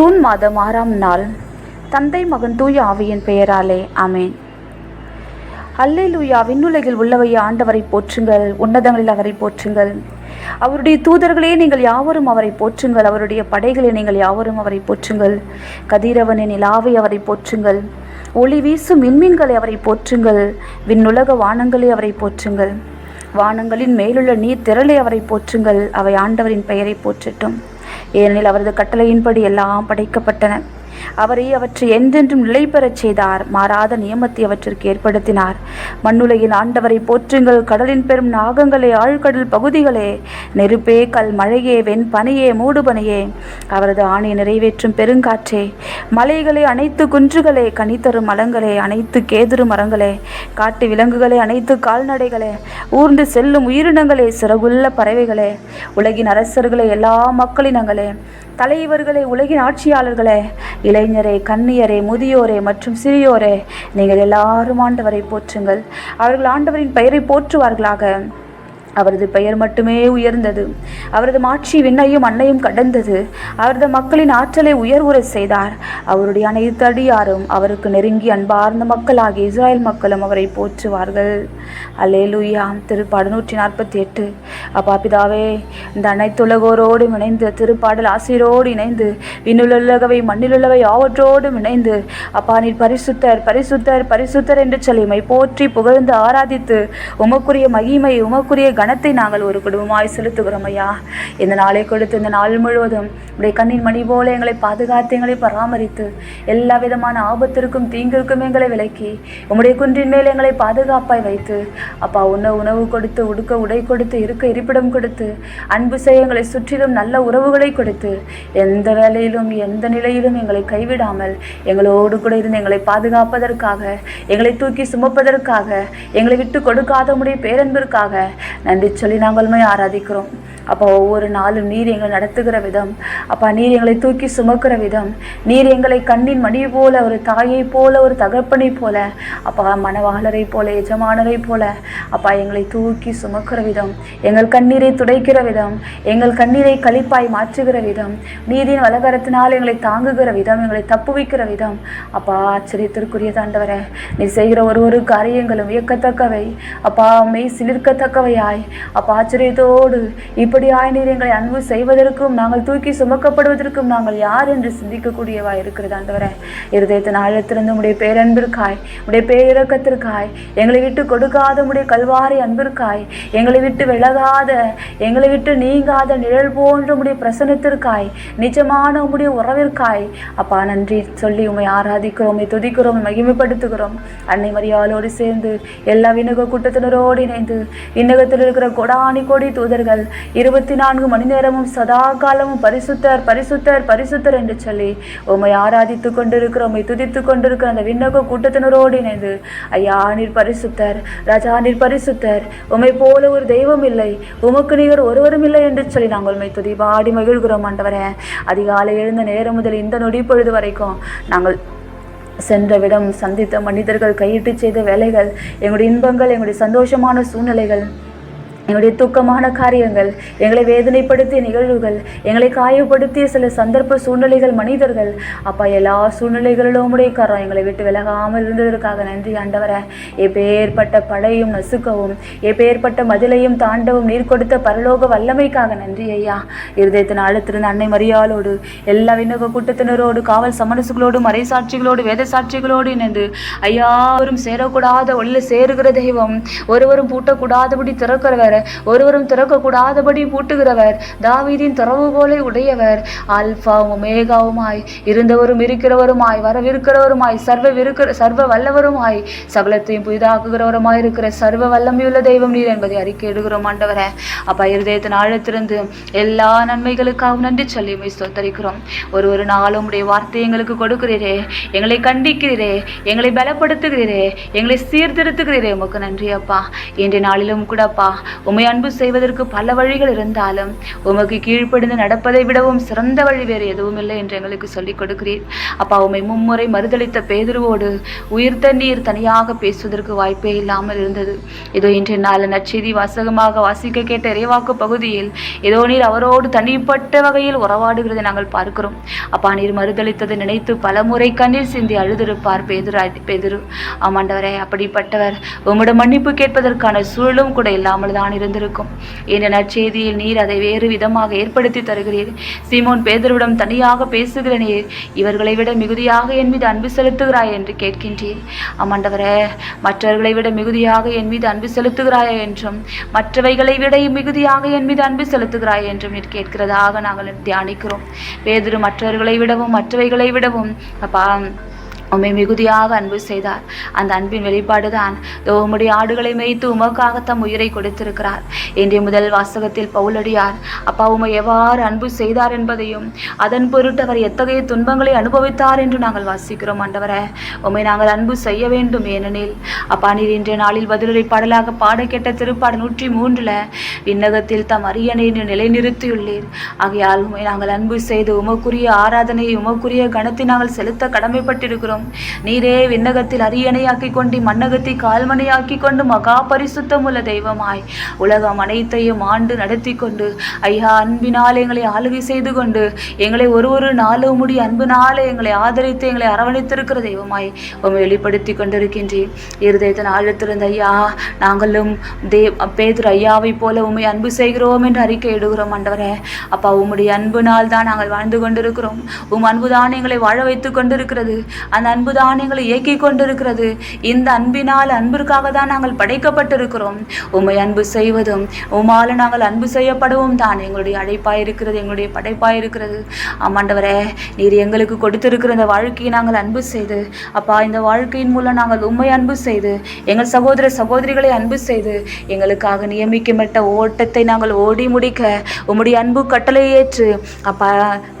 June மாதம் ஆறாம் நாள். தந்தை மகன் தூய ஆவியின் பெயராலே அமேன் அல்லேலூயா விண்ணுலகில் உள்ளவை ஆண்டவரை போற்றுங்கள். உன்னதங்களில் அவரை போற்றுங்கள். அவருடைய தூதர்களே நீங்கள் யாவரும் அவரை போற்றுங்கள். அவருடைய படைகளே நீங்கள் யாவரும் அவரை போற்றுங்கள். கதிரவனின் நிலாவை அவரை போற்றுங்கள். ஒளி வீசும் மின்மீன்களை அவரை போற்றுங்கள். விண்ணுலக வானங்களே அவரை போற்றுங்கள். வானங்களின் மேலுள்ள நீர் திரளை அவரை போற்றுங்கள். அவை ஆண்டவரின் பெயரை போற்றட்டும். ஏனெனில் அவரது கட்டளையின்படி எல்லாம் படைக்கப்பட்டன. அவரை அவற்றை என்றென்றும் நிலை பெறச் செய்தார். மாறாத நியமத்தை அவற்றிற்கு ஏற்படுத்தினார். மண்ணுலகின் ஆண்டவரை போற்றுங்கள். கடலின் பெரும் நாகங்களே ஆழ்கடல் பகுதிகளே. நெருப்பே கல் மழையே வெண் பனியே மூடுபனியே அவரது ஆணை நிறைவேற்றும் பெருங்காற்றே. மலைகளே அனைத்து குன்றுகளே. கனித்தரும் மலங்களே அனைத்து கேதுரு மரங்களே. காட்டு விலங்குகளே அனைத்து கால்நடைகளே. ஊர்ந்து செல்லும் உயிரினங்களே சிறகுள்ள பறவைகளே. உலகின் அரசர்களே எல்லா மக்களினங்களே. தலைவர்களே உலகின் ஆட்சியாளர்களே இளைஞரே கன்னியரே முதியோரே மற்றும் சிறியோரே நீங்கள் எல்லாரும் ஆண்டவரை போற்றுங்கள். அவர்கள் ஆண்டவரின் பெயரை போற்றுவார்களாக. அவரது பெயர் மட்டுமே உயர்ந்தது. அவரது மாட்சி விண்ணையும் அன்னையும் கடந்தது. அவரது மக்களின் ஆற்றலை உயர்வுறச் செய்தார். அவருடைய அனைத்து அடியாரும் அவருக்கு நெருங்கி அன்பார்ந்த மக்களாகிய இஸ்ராயல் மக்களும் அவரை போற்றுவார்கள். அல்லேலூயா திருப்பாடு நூற்றி நாற்பத்தி எட்டு அப்பா பிதாவே இந்த அனைத்துலகோரோடு இணைந்து திருப்பாடல் ஆசிரியரோடு இணைந்து விண்ணுலகவை மண்ணிலுள்ளவை ஆவற்றோடும் இணைந்து அப்பா நீர் பரிசுத்தர் பரிசுத்தர் பரிசுத்தர் என்று சொல்லி போற்றி புகழ்ந்து ஆராதித்து உமக்குரிய மகிமை உமக்குரிய கணத்தை நாங்கள் ஒரு குடும்பமாய் செலுத்துகிறோம் ஐயா. இந்த நாளை கொடுத்து இந்த நாள் முழுவதும் உடைய கண்ணின் மணி போல எங்களை பாதுகாத்து எங்களை பராமரித்து எல்லா விதமான ஆபத்திற்கும் தீங்கிற்கும் எங்களை விலக்கி உம்முடைய குன்றின் மேல் எங்களை பாதுகாப்பாய் வைத்து அப்பா உண்ண உணவு கொடுத்து உடுக்க உடை கொடுத்து இருக்க இருப்பிடம் கொடுத்து அன்பு செய்ய எங்களை சுற்றிலும் நல்ல உறவுகளை கொடுத்து எந்த வேலையிலும் எந்த நிலையிலும் எங்களை கைவிடாமல் எங்களோடு கூட இருந்து எங்களை பாதுகாப்பதற்காக எங்களை தூக்கி சுமப்பதற்காக எங்களை விட்டு கொடுக்காத உடைய பேரன்பிற்காக நன்றி சொல்லி நாங்களுமே ஆராதிக்கிறோம். அப்பா ஒவ்வொரு நாளும் நீர் எங்களை நடத்துகிற விதம். அப்பா நீர் எங்களை தூக்கி சுமக்கிற விதம். நீர் எங்களை கண்ணின் மணி போல ஒரு தாயை போல ஒரு தகப்பனை போல அப்பா மனவாளரை போல எஜமானரை போல அப்பா எங்களை தூக்கி சுமக்கிற விதம். எங்கள் கண்ணீரை துடைக்கிற விதம். எங்கள் கண்ணீரை கழிப்பாய் மாற்றுகிற விதம். நீதியின் வலகரத்தினால் எங்களை தாங்குகிற விதம் எங்களை தப்பு வைக்கிற விதம். அப்பா ஆச்சரியத்திற்குரிய தாண்டவரே நீ செய்கிற ஒரு ஒரு காரியங்களும் வியக்கத்தக்கவை. அப்பா மெய் சிலிர்க்கத்தக்கவையாய். அப்பா ஆச்சரியத்தோடு இப்படியாய் நீர் எங்களை அன்பு செய்வதற்கும் நாங்கள் தூக்கி சுமக்கப்படுவதற்கும் நாங்கள் யார் என்று சிந்திக்கக்கூடியவா இருக்கிறது ஆண்டவரே. இருதயத்தின் ஆழத்திலிருந்து உடைய பேரன்பிற்காய் உடைய பேரிறக்கத்திற்காய் எங்களை விட்டு கொடுக்காத உடைய கல்வாரி அன்பிற்காய் எங்களை விட்டு விலகாத எங்களை விட்டு நீங்காத நிழல் போன்ற உடைய பிரசனத்திற்காய் நிஜமான உடைய உறவிற்காய் அப்பா நன்றி சொல்லி உண்மை ஆராதிக்கிறோம் உண்மை துதிக்கிறோம் மகிமைப்படுத்துகிறோம். அன்னை மரியாளோடு சேர்ந்து எல்லா விண்ணக கூட்டத்தினரோடு இணைந்து விண்ணகத்தில் இருக்கிற கொடானி கோடி தூதர்கள் இருபத்தி நான்கு மணி நேரமும் சதா காலமும் பரிசுத்தர் பரிசுத்தர் பரிசுத்தர் என்று சொல்லி உம்மை ஆராதித்து கொண்டிருக்கிற உம்மை துதித்து கொண்டிருக்கிற அந்த விண்ணக கூட்டத்தினரோடு இணைந்து ஐயா நீர் பரிசுத்தர் ராஜா நீர் பரிசுத்தர் உம்மை போல ஒரு தெய்வம் இல்லை உமக்கு நீர் ஒருவரும் இல்லை என்று சொல்லி நாங்கள் உண்மை துதி பாடி மகிழ்கிறோம் ஆண்டவரே. அதிகாலை எழுந்த நேரம் முதல் இந்த நொடி பொழுது வரைக்கும் நாங்கள் சென்ற விடம் சந்தித்த மனிதர்கள் கையிட்டு செய்த வேலைகள் எங்களுடைய இன்பங்கள் எங்களுடைய சந்தோஷமான சூழ்நிலைகள் எங்களுடைய துக்கமான காரியங்கள் எங்களை வேதனைப்படுத்திய நிகழ்வுகள் எங்களை காயப்படுத்திய சில சந்தர்ப்ப சூழ்நிலைகள் மனிதர்கள். அப்பா எல்லா சூழ்நிலைகளிலும் உடைய கரம் எங்களை விட்டு விலகாமல் இருந்ததற்காக நன்றி ஆண்டவரே. எப்பேற்பட்ட படையும் நசுக்கவும் எப்பேற்பட்ட மதிலையும் தாண்டவும் நீர் கொடுத்த பரலோக வல்லமைக்காக நன்றி ஐயா. இருதயத்தின் ஆழத்திருந்த அன்னை மரியாளோடு எல்லா விண்ணக கூட்டத்தினரோடு காவல் சமரசுகளோடு மறைசாட்சிகளோடு வேத சாட்சிகளோடு இணைந்து ஐயா சேரக்கூடாத ஒளியில் சேருகிற தெய்வம் ஒருவரும் பூட்டக்கூடாதபடி திறக்கிறவர் ஒருவரும் திறக்கக்கூடாதபடி பூட்டுகிறவர். தாவீதின் திறவுகோலை உடையவர். ஆல்பாவும் ஒமேகாவுமாய் இருந்தவரும் இருக்கிறவருமாய் வரவிருக்கிறவருமாய் சர்வ விருக்கிற சர்வ வல்லவருமாய் சகலத்தையும் புதிதாக்குகிறவருமாய் இருக்கிற சர்வ வல்லமையுள்ள தெய்வம் நீர் என்பதை அறிக்கையிடுகிறோம் ஆண்டவரே. அப்பா இருதயத்தின் ஆழத்திலிருந்து எல்லா நன்மைகளுக்காகவும் நன்றி சொல்லி ஸ்தோத்தரிக்கிறோம். ஒரு ஒரு நாளும் உடைய வார்த்தை எங்களுக்கு கொடுக்கிறீரே. எங்களை கண்டிக்கிறீரே. எங்களை பலப்படுத்துகிறீரே. எங்களை சீர்திருத்துகிறீரே. உமக்கு நன்றி அப்பா. இன்றைய நாளிலும் கூடப்பா உம்மை அன்பு செய்வதற்கு பல வழிகள் இருந்தாலும் உமக்கு கீழ்ப்படிந்து நடப்பதை விடவும் சிறந்த வழி வேறு எதுவும் இல்லை என்று எங்களுக்கு சொல்லிக் கொடுக்கிறீர். அப்பா உம்மை மும்முறை மறுதளித்த பேதுருவோடு உயிர் தண்ணீர் தனியாக பேசுவதற்கு வாய்ப்பே இல்லாமல் இருந்தது. இதோ இன்றைய நாள் நற்செய்தி வாசகமாக வாசிக்க கேட்ட இறைவாக்கு பகுதியில் ஏதோ நீர் அவரோடு தனிப்பட்ட வகையில் உறவாடுகிறதை நாங்கள் பார்க்கிறோம். அப்பா நீர் மறுதளித்ததை நினைத்து பலமுறை கண்ணீர் சிந்தி அழுதிருப்பார் பேதுரு பேதுரு. ஆமாண்டவரே அப்படிப்பட்டவர் உம்மிடம் மன்னிப்பு கேட்பதற்கான சூழலும் கூட இல்லாமல் தான் இருந்திருக்கும். இந்த நற்செய்தியில் நீர் அதை வேறு விதமாக ஏற்படுத்தி தருகிறீர். சீமோன் பேதருடன் தனியாக பேசுகிற நீர் இவர்களை விட மிகுதியாக என் மீது அன்பு செலுத்துகிறாய் என்று கேட்கின்றீர். ஆமாண்டவரே மற்றவர்களை விட மிகுதியாக என் மீது அன்பு செலுத்துகிறாய் என்றும் மற்றவைகளை விட மிகுதியாக என் மீது அன்பு செலுத்துகிறாய் என்றும் நீர் கேட்கிறதாக நாங்கள் தியானிக்கிறோம். பேதரு மற்றவர்களை விடவும் மற்றவைகளை விடவும் அப்பா உம்மை மிகுதியாக அன்பு செய்தார். அந்த அன்பின் வெளிப்பாடுதான் உம்முடைய ஆடுகளை மேய்த்து உமக்காக தம் உயிரை கொடுத்திருக்கிறார். இன்றைய முதல் வாசகத்தில் பவுலடியார் அப்பா உம்மை எவ்வாறு அன்பு செய்தார் என்பதையும் அதன் பொருட்டு அவர் எத்தகைய துன்பங்களை அனுபவித்தார் என்று நாங்கள் வாசிக்கிறோம் ஆண்டவரே. உம்மை நாங்கள் அன்பு செய்ய வேண்டும் ஏனெனில் அப்பா நீர் இன்றைய நாளில் பதிலுரை பாடலாக பாட கேட்ட திருப்பாடு நூற்றி மூன்றுல விண்ணகத்தில் தம் அரியணை நிலைநிறுத்தியுள்ளீர். ஆகையால் உம்மை நாங்கள் அன்பு செய்து உமக்குரிய ஆராதனையை உமக்குரிய கணத்தை நாங்கள் செலுத்த கடமைப்பட்டிருக்கிறோம். நீரே விண்ணகத்தில் அரியணையாக்கி கொண்டு மண்ணகத்தை கால்மனையாக்கி கொண்டு மகா பரிசுத்தமுள்ள தெய்வமாய். உலகம் அனைத்தையும் ஆண்டு நடத்தி கொண்டு ஐயா அன்பினால் எங்களை ஆளுகை செய்து கொண்டு எங்களை ஒரு ஒரு நாளும் முடி அன்பினால் எங்களை ஆதரித்து எங்களை அரவணைத்திருக்கிற தெய்வமாய் உம்மை வெளிப்படுத்தி கொண்டிருக்கின்றேன். இருதயத்தின் ஆழத்திலிருந்து ஐயா நாங்களும் தே பேதர் ஐயாவை போல உண்மை அன்பு செய்கிறோம் என்று அறிக்கை இடுகிறோம் ஆண்டவரே. அப்பா உம்முடைய அன்புனால் தான் நாங்கள் வாழ்ந்து கொண்டிருக்கிறோம். உம் அன்புதான் எங்களை வாழ வைத்து கொண்டிருக்கிறது. அந்த அன்புதான் எங்களை இயக்கி கொண்டிருக்கிறது. இந்த அன்பினால் அன்பிற்காக தான் நாங்கள் படைக்கப்பட்டிருக்கிறோம். உமை அன்பு செய்வதும் உமால நாங்கள் அன்பு செய்யப்படவும் தான். எங்களுடைய அழைப்பாயிருக்கிறது எங்களுடைய படைப்பாயிருக்கிறது. ஆமாண்டவரே நீர் எங்களுக்கு கொடுத்திருக்கிற இந்த வாழ்க்கையை நாங்கள் அன்பு செய்து அப்பா இந்த வாழ்க்கையின் மூலம் நாங்கள் உண்மை அன்பு செய்து எங்கள் சகோதர சகோதரிகளை அன்பு செய்து எங்களுக்காக நியமிக்கப்பட்ட ஓட்டத்தை நாங்கள் ஓடி முடிக்க உம்முடைய அன்பு கட்டளை ஏற்று அப்பா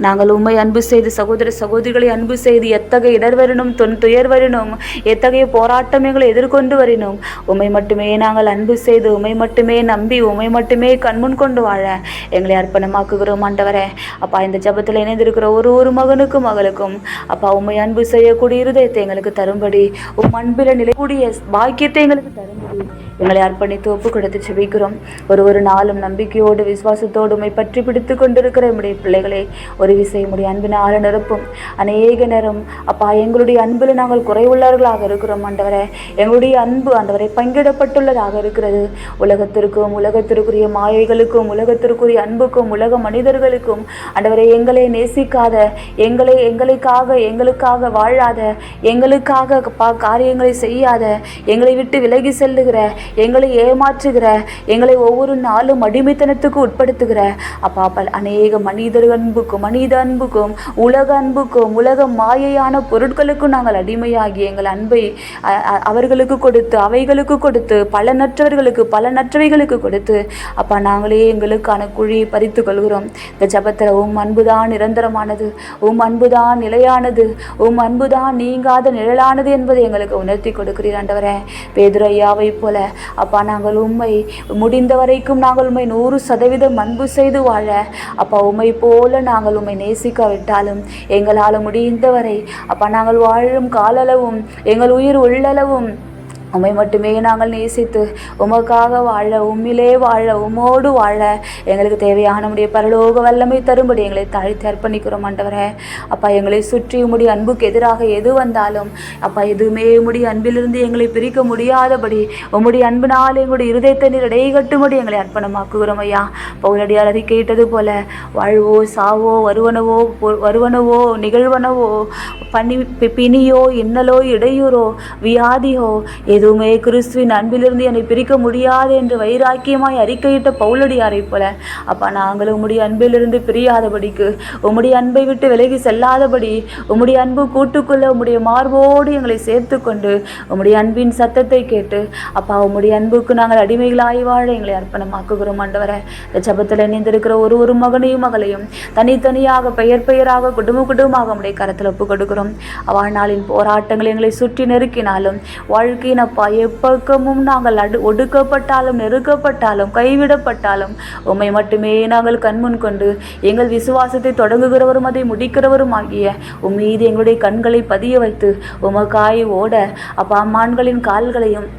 நாங்கள் உண்மை அன்பு செய்து சகோதர சகோதரிகளை அன்பு செய்து எத்தகைய இடர் வரணும் தொன் துயர் வரணும் எத்தகைய போராட்டம் எங்களை எதிர்கொண்டு வரணும் உம்மை மட்டுமே நாங்கள் அன்பு செய்து உம்மை மட்டுமே நம்பி உம்மை மட்டுமே கண்முன் கொண்டு வாழ எங்களை அர்ப்பணமாக்குகிறோம் ஆண்டவரே. அப்பா இந்த ஜபத்தில் இணைந்திருக்கிற ஒரு ஒரு மகனுக்கும் மகளுக்கும் அப்பா உம்மை அன்பு செய்யக்கூடிய இருதயத்தை எங்களுக்கு தரும்படி உம் அன்பில் நிலைக்கூடிய பாக்கியத்தை எங்களுக்கு தரும் எங்களை அர்ப்பணித்து ஒப்பு கொடுத்து செபிக்கிறோம். ஒரு ஒரு நாளும் நம்பிக்கையோடு விசுவாசத்தோடு உண்மை பற்றி பிடித்து கொண்டிருக்கிற நம்முடைய பிள்ளைகளை ஒரு விசை அன்பின் ஆறு நிரப்பும். அநேக நேரம் அப்பா எங்களுடைய அன்பில் நாங்கள் குறைவுள்ளவர்களாக இருக்கிறோம் ஆண்டவரை. எங்களுடைய அன்பு ஆண்டவரை பங்கிடப்பட்டுள்ளதாக இருக்கிறது. உலகத்திற்கும் உலகத்திற்குரிய மாயைகளுக்கும் உலகத்திற்குரிய அன்புக்கும் உலக மனிதர்களுக்கும் ஆண்டவரை எங்களை நேசிக்காத எங்களை எங்களுக்காக எங்களுக்காக வாழாத எங்களுக்காக பா காரியங்களை செய்யாத எங்களை விட்டு விலகி செல்லுகிற எங்களை ஏமாற்றுகிற எங்களை ஒவ்வொரு நாளும் அடிமைத்தனத்துக்கு உட்படுத்துகிற. அப்பா பல் அநேக மனிதர் அன்புக்கும் மனித அன்புக்கும் உலக அன்புக்கும் உலக மாயையான பொருட்களுக்கும் நாங்கள் அடிமையாகி எங்கள் அன்பை அவர்களுக்கு கொடுத்து அவைகளுக்கு கொடுத்து பலனற்றவர்களுக்கு பலனற்றவைகளுக்கு கொடுத்து அப்பா நாங்களே எங்களுக்கான குழியை பறித்து கொள்கிறோம். இந்த ஜபத்தில் உம் அன்புதான் நிரந்தரமானது உம் அன்புதான் நிலையானது உம் அன்புதான் நீங்காத நிழலானது என்பதை எங்களுக்கு உணர்த்தி கொடுக்கிறீர் ஆண்டவரே. பேதுரையாவை போல அப்பா நாங்கள் உண்மை முடிந்த வரைக்கும் நாங்கள் உண்மை நூறு சதவீதம் அன்பு செய்து வாழ. அப்பா உண்மை போல நாங்கள் உண்மை நேசிக்காவிட்டாலும் எங்களால் முடிந்தவரை அப்பா நாங்கள் வாழும் காலளவும் எங்கள் உயிர் உள்ளளவும் உம்மை மட்டுமே நாங்கள் நேசித்து உமக்காக வாழ உம்மிலே வாழ உம்மோடு வாழ. எங்களுக்கு தேவையான உடைய பரலோக வல்லமை தரும்படி எங்களை தாழ்த்தி அர்ப்பணிக்கிறோம் ஆண்டவரே. அப்பா எங்களை சுற்றி உம்முடைய அன்புக்கு எதிராக எது வந்தாலும் அப்பா எதுவுமே உம்முடைய அன்பிலிருந்து எங்களை பிரிக்க முடியாதபடி உம்முடைய அன்பினால் எங்களுடைய இருதயத்தை நீர் இடைகட்டும்படி எங்களை அர்ப்பணமாக்குகிறோம் ஐயா. பவுலடியார் அதை கேட்டது போல வாழ்வோ சாவோ வருவனவோ பொ- வருவனவோ நிகழ்வனவோ பனி பி- பிணியோ இன்னலோ இடையூறோ வியாதியோ எதுவுமே கிறிஸ்துவின் அன்பிலிருந்து என்னை பிரிக்க முடியாது என்று வைராக்கியமாய் அறிக்கையிட்ட பவுலடியாரை போல. அப்பா நாங்கள் உம்முடைய அன்பிலிருந்து பிரியாதபடிக்கு உம்முடைய அன்பை விட்டு விலகி செல்லாதபடி உம்முடைய அன்பு கூட்டுக்குள்ள உம்முடைய மார்போடு எங்களை சேர்த்து கொண்டு உம்முடைய அன்பின் சத்தத்தை கேட்டு அப்பா உம்முடைய அன்புக்கு நாங்கள் அடிமைகளாய் வாழ எங்களை அர்ப்பணமாக்குகிறோம் ஆண்டவரே. இந்த ஜபத்தில் இணைந்திருக்கிற ஒரு ஒரு மகனையும் மகளையும் தனித்தனியாக பெயர் பெயராக குடும்ப குடும்பமாக உம்முடைய கரத்தில் ஒப்பு கொடுக்கிறோம் வாழ்நாளின் போராட்டங்கள் எங்களை சுற்றி நெருக்கினாலும் வாழ்க்கையின் அப்பா எப்பக்கமும் நாங்கள் அடு ஒடுக்கப்பட்டாலும் நெருக்கப்பட்டாலும் கைவிடப்பட்டாலும் உம்மை மட்டுமே நாங்கள் கண்முன் கொண்டு எங்கள் விசுவாசத்தை தொடங்குகிறவரும் அதை முடிக்கிறவரும் ஆகிய உம் மீது எங்களுடைய கண்களை பதிய வைத்து உமக்காய் ஓட அப்பா மான்களின் கால்களையும்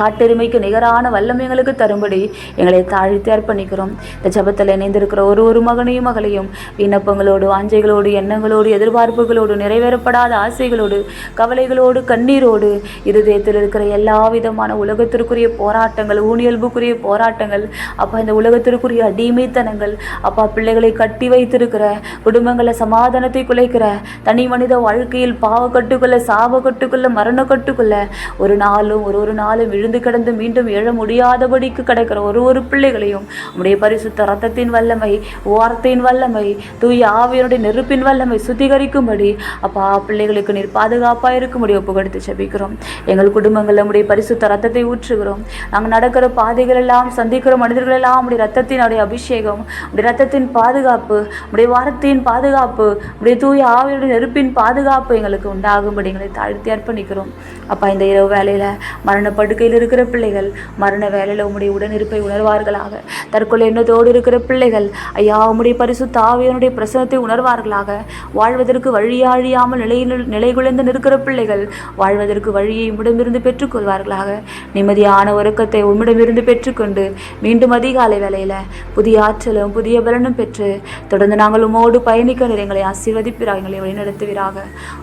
காட்டெருமைக்கு நிகரான வல்லமை எங்களுக்கு தரும்படி எங்களை தாழ்த்தி அர்ப்பணிக்கிறோம். இந்த ஜபத்தில் இணைந்திருக்கிற ஒரு ஒரு மகனையும் மகளையும் விண்ணப்பங்களோடு வாஞ்சைகளோடு எண்ணங்களோடு எதிர்பார்ப்புகளோடு நிறைவேறப்படாத ஆசைகளோடு கவலைகளோடு கண்ணீரோடு இருதயத்தில் இருக்கிற எல்லா விதமான உலகத்திற்குரிய போராட்டங்கள் ஊனியல்புக்குரிய போராட்டங்கள் அப்பா இந்த உலகத்திற்குரிய அடிமைத்தனங்கள் அப்பா பிள்ளைகளை கட்டி வைத்திருக்கிற குடும்பங்களை சமாதானத்தை குலைக்கிற தனி மனித வாழ்க்கையில் பாவக்கட்டுக்குள்ள சாபக்கட்டுக்குள்ள மரணக்கட்டுக்குள்ள ஒரு நாளும் ஒரு ஒரு நாளும் விழுந்து கிடந்து மீண்டும் எழ முடியாதபடிக்கு கிடக்கிற ஒரு ஒரு பிள்ளைகளையும் உடைய பரிசுத்த ரத்தத்தின் வல்லமை வார்த்தையின் வல்லமை தூய ஆவியனுடைய நெருப்பின் வல்லமை சுத்திகரிக்கும்படி அப்பா பிள்ளைகளுக்கு நீர் பாதுகாப்பாக இருக்கும்படி ஒப்புகடுத்து செபிக்கிறோம். எங்கள் குடும்பங்களில் நம்முடைய பரிசுத்த ரத்தத்தை ஊற்றுகிறோம். நாங்கள் நடக்கிற பாதைகள் எல்லாம் சந்திக்கிற மனிதர்கள் எல்லாம் உடைய ரத்தத்தினுடைய அபிஷேகம் உடைய ரத்தத்தின் பாதுகாப்பு உடைய வாரத்தின் பாதுகாப்பு உடைய தூய ஆவியுடைய நெருப்பின் பாதுகாப்பு எங்களுக்கு உண்டாகும்படி எங்களை தாழ்த்தி அர்ப்பணிக்கிறோம். அப்பா இந்த இரவு வேலையில் மரண இருக்கிற பிள்ளைகள் மரண வேலையில் உம்முடைய உடனிருப்பை உணர்வார்களாக. தற்கொலை எண்ணத்தோடு இருக்கிற பிள்ளைகள் ஐயா உம்முடைய பரிசு தாவியனுடைய பிரசனத்தை உணர்வார்களாக. வாழ்வதற்கு வழியாழியாமல் நிலையில் நிலைகுலைந்து நிற்கிற பிள்ளைகள் வாழ்வதற்கு வழியை உம்மிடமிருந்து பெற்றுக்கொள்வார்களாக. நிம்மதியான உறக்கத்தை உம்மிடமிருந்து பெற்றுக்கொண்டு மீண்டும் அதிகாலை வேலையில் புதிய ஆற்றலும் புதிய பலனும் பெற்று தொடர்ந்து நாங்கள் உமோடு பயணிக்க நீர் எங்களை ஆசீர்வதிப்பிறாக எங்களை வழிநடத்துவீராக.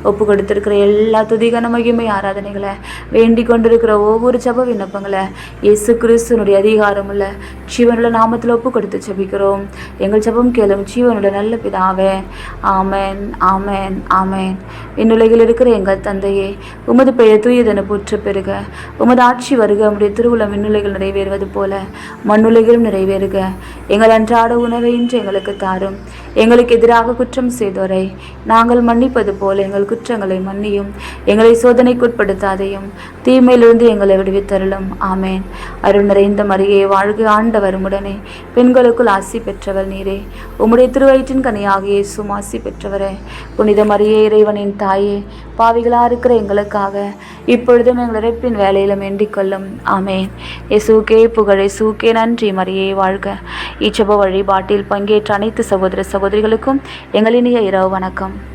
ஒப்பு கொடுத்திருக்கிற எல்லா துதிகன மகிமை ஆராதனைகளை வேண்டிக் கொண்டிருக்கிற ஒவ்வொரு ஜப விண்ணப்பங்களை இயேசு கிறிஸ்துனுடைய அதிகாரமுள்ள ஜீவனுள்ள நாமத்தில் ஒப்பு கொடுத்து ஜெபிக்கிறோம். எங்கள் ஜெபம் கேளும் ஜீவனுள்ள நல்ல பிதாவே ஆமேன் ஆமேன் ஆமேன். இன்னுலகில் இருக்கிற எங்கள் தந்தையே உமது பெயர் தூயதென போற்ற பெறுக. உமது ஆட்சி வருக உம்முடைய திருவுளம் விண்ணுலகில் நிறைவேறுவது போல மண்ணுலகிலும் நிறைவேறுக. எங்கள் அன்றாட உணவை இன்று எங்களுக்கு தாரும். எங்களுக்கு எதிராக குற்றம் செய்தோரை. நாங்கள் மன்னிப்பது போல் எங்கள் குற்றங்களை மன்னியும். எங்களை சோதனைக்குட்படுத்தாதையும் தீமையிலிருந்து எங்களை விடுவித்தருளும். ஆமேன். அருள் நிறைந்த மரியே வாழ்க ஆண்டவர் உடனே பெண்களுக்குள் ஆசி பெற்றவர் நீரே. உம்முடைய திருவயிற்றின் கனியாகிய இயேசுவும் ஆசி பெற்றவரே. புனித மரியே இறைவனின் தாயே பாவிகளாக இருக்கிற எங்களுக்காக இப்பொழுதும் எங்கள் இறப்பின் வேலையிலும் வேண்டிக்கொள்ளும் ஆமேன். எசுகே புகழே இயேசுக்கே நன்றி மரியே வாழ்க. இச்சப வழிபாட்டில் பங்கேற்ற அனைத்து சகோதர சகோதரிகளுக்கும் எங்களினிய இரவு வணக்கம்.